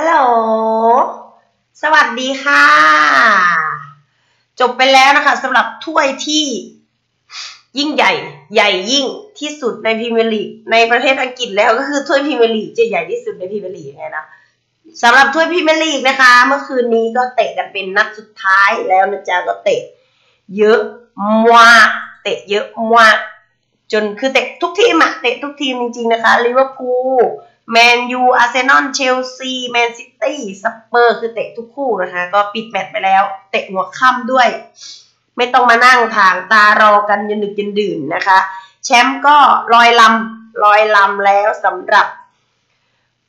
ฮัลโหล สวัสดีค่ะ จบไปแล้วนะคะสำหรับถ้วยที่ยิ่งใหญ่ ใหญ่ยิ่งที่สุดในพรีเมียร์ลีกในประเทศอังกฤษแล้วก็คือถ้วยพรีเมียร์ลีกจะใหญ่ที่สุดในพรีเมียร์ลีกไงนะสำหรับถ้วยพรีเมียร์ลีกนะคะ เมื่อคืนนี้ก็เตะกันเป็นนัดสุดท้ายแล้วนะจ๊ะก็เตะ เยอะมากเตะเยอะมากจนคือเตะทุกทีมอะเตะทุกทีมจริงๆนะคะลิเวอร์พูล แมนยู อาร์เซนอล เชลซี แมนซิตี้ สเปอร์ คือเตะทุกคู่นะคะ ก็ปิดแมตช์ไปแล้ว เตะหัวค่ำด้วย ไม่ต้องมานั่งถางตารอกันยันดึกยันดื่นนะคะ แชมป์ก็ลอยลำลอยลำแล้วสำหรับ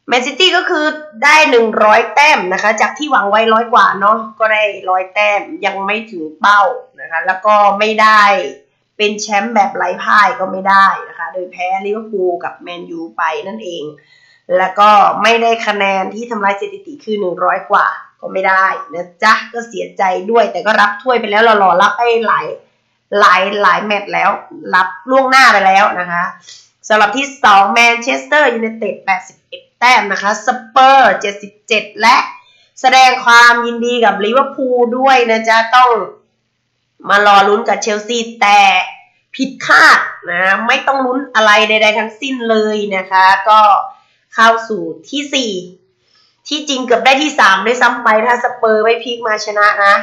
แมนซิตี้ก็คือได้หนึ่งร้อยแต้มนะคะ จากที่หวังไว้ร้อยกว่าเนาะ ก็ได้ร้อยแต้มยังไม่ถึงเป้านะคะ แล้วก็ไม่ได้เป็นแชมป์แบบไร้พ่ายก็ไม่ได้นะคะ โดยแพ้ลิเวอร์พูลกับแมนยูไปนั่นเอง แล้วก็ไม่ได้คะแนนที่ทำลายสถิติคือหนึ่งร้อยกว่า ก็ไม่ได้นะจ๊ะก็เสียใจด้วย แต่ก็รับถ้วยไปแล้วรารอรับไปหลายหลายหลายแมตช์แล้ว รับล่วงหน้าไปแล้วนะคะสำหรับที่ 2 แมนเชสเตอร์ยูไนเต็ด81 แต้มนะคะสเปอร์ 77 และแสดงความยินดีกับลิเวอร์พูลด้วยนะจ๊ะ ต้องมารอลุ้นกับเชลซีแต่ผิดคาดนะ ไม่ต้องลุ้นอะไรใดๆทั้งสิ้นเลยนะคะ ก็ เข้าสู่ที่4ที่จริงเกือบได้ที่3ด้วยซ้ำไปถ้าสเปอร์ไม่พลิกมาชนะนะ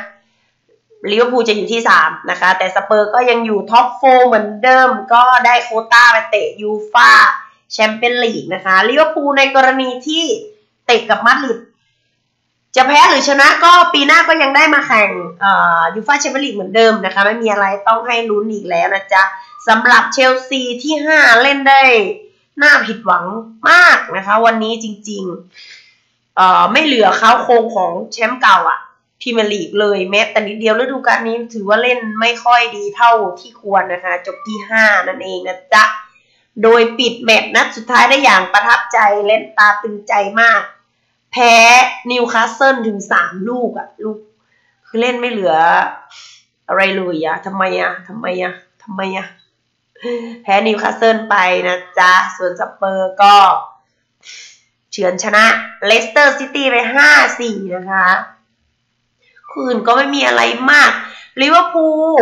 ลิเวอร์พูลจะอยู่ที่3นะคะ แต่สเปอร์ก็ยังอยู่ท็อปโฟเหมือนเดิม ก็ได้โคต้าไปเตะยูฟาแชมเปี้ยนลีกนะคะลิเวอร์พูลในกรณีที่เตะกับมาดริดจะแพ้หรือชนะก็ปีหน้าก็ยังได้มาแข่งยูฟาแชมเปี้ยนลีกเหมือนเดิมนะคะ ไม่มีอะไรต้องให้ลุ้นอีกแล้วนะจ๊ะสำหรับเชลซีที่ 5 เล่นได้ น่าผิดหวังมากนะคะ วันนี้จริงๆเอ่อไม่เหลือเขาโครงของแชมป์เก่าอะพรีเมียร์ลีกเลยแม้แต่นิดเดียวฤดูกาลนี้ถือว่าเล่นไม่ค่อยดีเท่าที่ควรนะคะ จบที่ 5 นั่นเองนะจ๊ะ โดยปิดแมตช์นัดสุดท้ายได้อย่างประทับใจเล่นตาตึงใจมาก แพ้นิวคาสเซิลถึง 3 ลูกอะลูก คือเล่นไม่เหลืออะไรเลยอะทำไมอะทำไมอะทำไมอะ แพ้นิวคาสเซิลไปนะจ๊ะ ส่วนสเปอร์ก็เฉือนชนะเลสเตอร์ซิตี้ไป5-4 นะคะคืนก็ไม่มีอะไรมากลิเวอร์พูล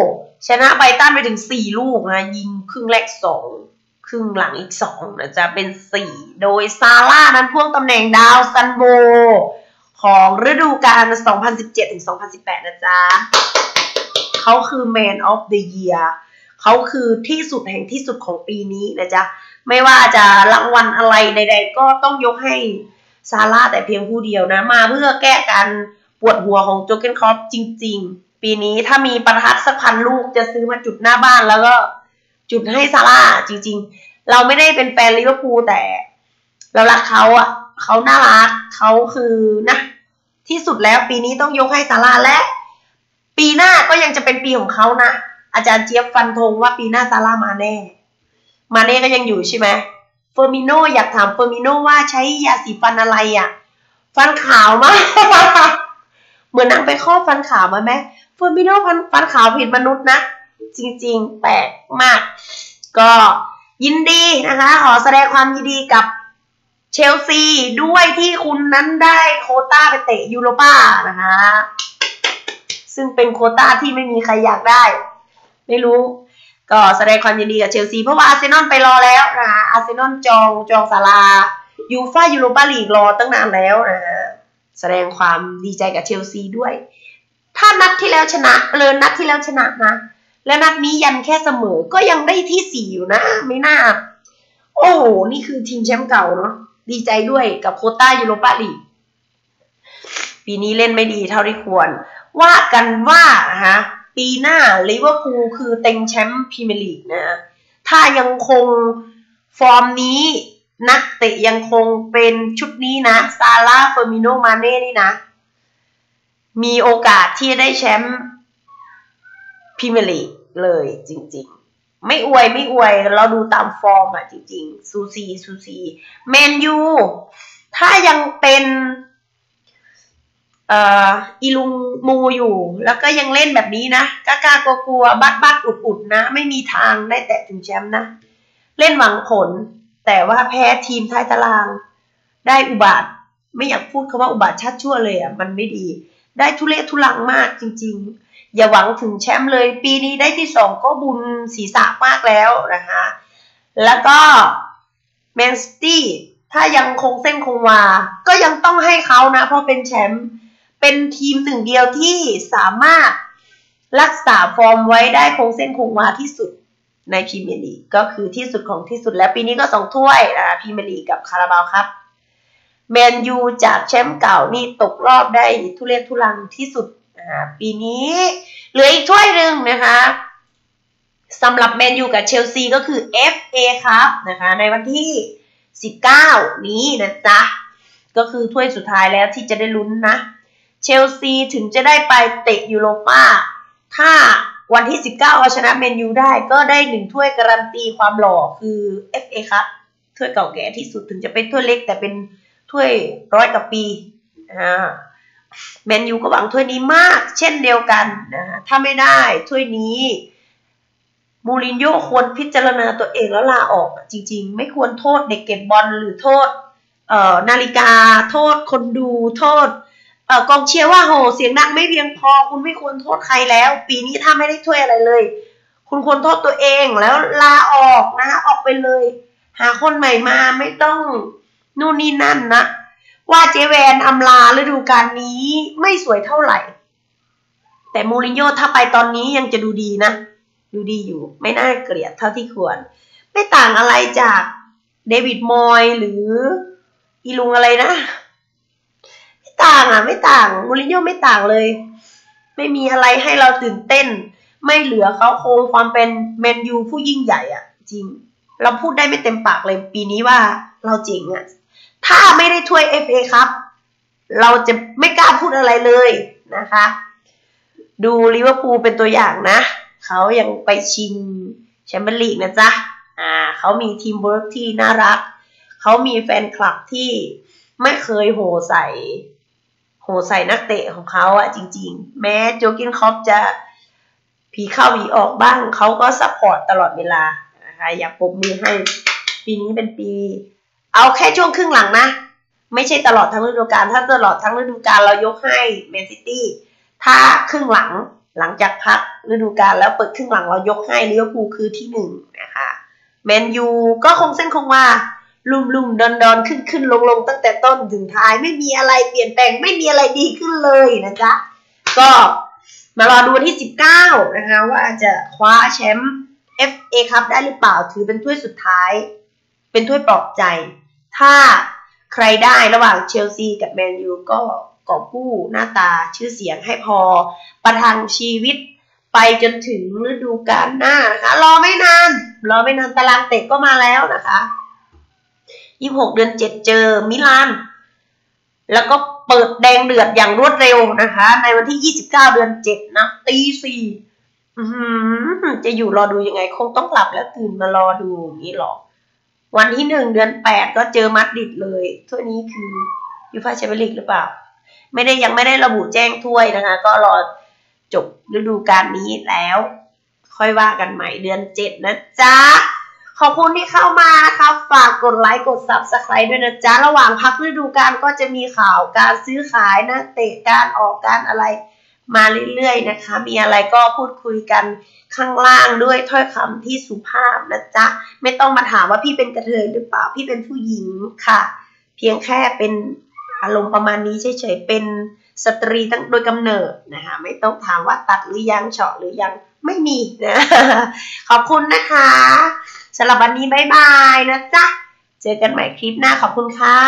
ชนะไบตันไปถึง 4 ลูกนะ ยิงครึ่งแรก 2 ครึ่งหลังอีก2นะจ๊ะเป็น 4 โดยซาร่านั้นพ่วงตำแหน่งดาวซันโบของฤดูกาล 2017-2018 นะจ๊ะ เขาคือ Man of the Year เขาคือที่สุดแห่งที่สุดของปีนี้นะจ๊ะ ไม่ว่าจะรางวัลอะไรใด ๆ ก็ต้องยกให้ซาร่าแต่เพียงผู้เดียวนะ มาเพื่อแก้การปวดหัวของโจเกนคอปจริง ๆ ปีนี้ถ้ามีประทัดสักพันลูกจะซื้อมาจุดหน้าบ้านแล้วก็จุดให้ซาร่าจริง ๆ เราไม่ได้เป็นแฟนลิเวอร์พูลแต่ เรารักเขาอะเขาน่ารักเขาคือนะที่สุดแล้วปีนี้ต้องยกให้ซาร่าและ ปีหน้าก็ยังจะเป็นปีของเขานะ อาจารย์เจี๊ยบฟันธงว่าปีหน้าซาร่ามาแน่ มาแน่ก็ยังอยู่ใช่ไหมเฟอร์มิโนอยากถามเฟอร์มิโนว่าใช้ยาสีฟันอะไรอะ ฟันขาวมากเหมือนนางไปข้อฟันขาวมาไหมเฟอร์มิโนฟันฟันขาวผิดมนุษย์นะ จริงๆ แปลกมาก ก็ยินดีนะคะ ขอแสดงความยินดีกับเชลซีด้วยที่คุณนั้นได้โคต้าไปเตะยูโรป้านะคะ ซึ่งเป็นโคต้าที่ไม่มีใครอยากได้ ไม่รู้ ก็แสดงความยินดีกับเชลซี เพราะว่าอาร์เซนอลไปรอแล้วนะคะอาร์เซนอลจองจองศาลายูฟ่ายูโรปาลีกรอตั้งนานแล้วนะแสดงความดีใจกับเชลซีด้วย ถ้านัดที่แล้วชนะเลยนัดที่แล้วชนะนะ และนัดนี้ยันแค่เสมอก็ยังได้ที่สี่อยู่นะ ไม่น่า โอ้โห นี่คือทีมแชมป์เก่าเนาะดีใจด้วยกับโคต้ายูโรปาลีกปีนี้เล่นไม่ดีเท่าที่ควร ว่ากันว่านะคะ ปีหน้าลิเวอร์พูลคือเต็งแชมป์พรีเมียร์ลีกนะ ถ้ายังคงฟอร์มนี้นักเตะยังคงเป็นชุดนี้นะซาร่าเฟอร์มิโนมาเน่นี่นะ มีโอกาสที่จะได้แชมป์พรีเมียร์ลีกเลยจริง ๆ ไม่อวยไม่อวยเราดูตามฟอร์มอะจริง ๆ ซูซีซูซีแมนยูถ้ายังเป็น อีลุงมูอยู่ แล้วก็ยังเล่นแบบนี้นะกล้ากากลัวบัดบัดอุดอุดนะ ไม่มีทางได้แตะถึงแชมป์นะ เล่นหวังผล แต่ว่าแพ้ทีมท้ายตาราง ได้อุบาท ไม่อยากพูดคาว่าอุบาทชาติชั่วเลยอะ มันไม่ดี ได้ทุเรศทุลังมากจริง ๆ อย่าหวังถึงแชมป์เลย ปีนี้ได้ที่สองก็บุญศีรษะมากแล้วนะคะ แล้วก็แมนสตี้ถ้ายังคงเส้นคงวา ก็ยังต้องให้เขานะ เพราะเป็นแชมป์ เป็นทีมหนึ่งเดียวที่สามารถรักษาฟอร์มไว้ได้คงเส้นคงวาที่สุดในพรีเมียร์ลีกก็คือที่สุดของที่สุดแล้วปีนี้ก็สองถ้วยนะพรีเมียร์ลีกกับคาราบาวครับแมนยูจากแชมป์เก่านี่ตกรอบได้ทุเรศทุลังที่สุดนะปีนี้เหลืออีกถ้วยหนึ่งนะคะสำหรับแมนยูกับเชลซีก็คือ FA ครับนะคะในวันที่ 19 นี้นะจ๊ะก็คือถ้วยสุดท้ายแล้วที่จะได้ลุ้นนะ เชลซีถึงจะได้ไปเตะยูโรป้า ถ้าวันที่ 19เอาชนะเมนยูได้ก็ได้หนึ่งถ้วยการันตีความหล่อคือ FA ครับถ้วยเก่าแก่ที่สุดถึงจะเป็นถ้วยเล็กแต่เป็นถ้วยร้อยกว่าปีอ่าแมนยูก็หวังถ้วยนี้มาก เช่นเดียวกันนะถ้าไม่ได้ถ้วยนี้มูรินโญ่ควรพิจารณาตัวเองแล้วลาออกจริง ๆ ไม่ควรโทษเด็กเก็บบอลหรือโทษเอ่อนาฬิกา โทษคนดูโทษ กองเชียร์ว่าโหเสียงดังไม่เพียงพอ คุณไม่ควรโทษใครแล้ว ปีนี้ถ้าไม่ได้ถ้วยอะไรเลย คุณควรโทษตัวเองแล้วลาออกนะคะออกไปเลย หาคนใหม่มาไม่ต้องนู่นนี่นั่นนะว่าเจแวนอำลาฤดูกาลนี้ไม่สวยเท่าไหร่ แต่มูรินโญ่ถ้าไปตอนนี้ยังจะดูดีนะ ดูดีอยู่ ไม่น่าเกลียดเท่าที่ควร ไม่ต่างอะไรจากเดวิดมอยหรืออีลุงอะไรนะ ต่างอะ ไม่ต่างมูรินโญ่ไม่ต่างเลย ไม่มีอะไรให้เราตื่นเต้น ไม่เหลือเขาคงความเป็นแมนยูผู้ยิ่งใหญ่อะ จริง เราพูดได้ไม่เต็มปากเลยปีนี้ว่าเราเจ๋งอะ ถ้าไม่ได้ถ้วย FA ครับ เราจะไม่กล้าพูดอะไรเลยนะคะ ดูลิเวอร์พูลเป็นตัวอย่างนะเขายังไปชิงแชมเปี้ยนลีกนะจ๊ะอ่าเขามีทีมเวิร์กที่น่ารัก เขามีแฟนคลับที่ไม่เคยโหใส่ โหใส่นักเตะของเขาอะจริง ๆ แม้โจกินคอปจะผีเข้าผีออกบ้างเขาก็ซัพพอร์ตตลอดเวลานะคะอยากปรบมือให้ปีนี้เป็นปี เอาแค่ช่วงครึ่งหลังนะ ไม่ใช่ตลอดทั้งฤดูกาลถ้าตลอดทั้งฤดูกาลเรายกให้แมนซิตี้ถ้าครึ่งหลังหลังจากพักฤดูกาลแล้วเปิดครึ่งหลังเรายกให้ลิเวอร์พูลคือที่หนึ่งนะคะแมนยูก็คงเส้นคงวา ลุ่มลุ่มดอนดอนขึ้นขึ้นลงลงตั้งแต่ต้นถึงท้ายไม่มีอะไรเปลี่ยนแปลงไม่มีอะไรดีขึ้นเลยนะจ๊ะก็มารอดูวันที่ 19 นะคะว่าจะคว้าแชมป์ FA ครับได้หรือเปล่าถือเป็นถ้วยสุดท้าย เป็นถ้วยปลอบใจ ถ้าใครได้ระหว่างเชลซีกับแมนยูก็กอบกู้หน้าตาชื่อเสียงให้พอประทังชีวิตไปจนถึงฤดูกาลหน้านะคะ รอไม่นาน รอไม่นานตารางเตะก็มาแล้วนะคะ 26เดือน7เจอมิลาน แล้วก็เปิดแดงเดือดอย่างรวดเร็วนะคะ ในวันที่29เก้าเดือน7นะตีสี่จะอยู่รอดูยังไง คงต้องหลับแล้วตื่นมารอดูอย่างนี้หรอ วันที่1เดือน8ก็เจอมัดดิดเลยถ้วยนี้คือยูฟ่าแชมเปี้ยนลีกหรือเปล่า ไม่ได้ยังไม่ได้ระบุแจ้งถ้วยนะคะ ก็รอจบฤดูกาลนี้แล้ว ค่อยว่ากันใหม่เดือน7นะจ๊ะ ขอบคุณที่เข้ามานะคะฝากกดไลค์กด Subscribe ด้วยนะจ๊ะ ระหว่างพักฤดูกาลก็จะมีข่าวการซื้อขายนะ เตะการออกการอะไรมาเรื่อยๆนะคะ มีอะไรก็พูดคุยกันข้างล่างด้วยถ้อยคำที่สุภาพนะจ๊ะ ไม่ต้องมาถามว่าพี่เป็นกระเทยหรือเปล่า พี่เป็นผู้หญิงค่ะ เพียงแค่เป็นอารมณ์ประมาณนี้เฉยๆ เป็นสตรีตั้งโดยกำเนิดนะคะ ไม่ต้องถามว่าตัดหรือยังเฉาะหรือยัง ไม่มีนะ ขอบคุณนะคะ สำหรับวันนี้บายบายนะจ๊ะ เจอกันใหม่คลิปหน้าขอบคุณค่ะ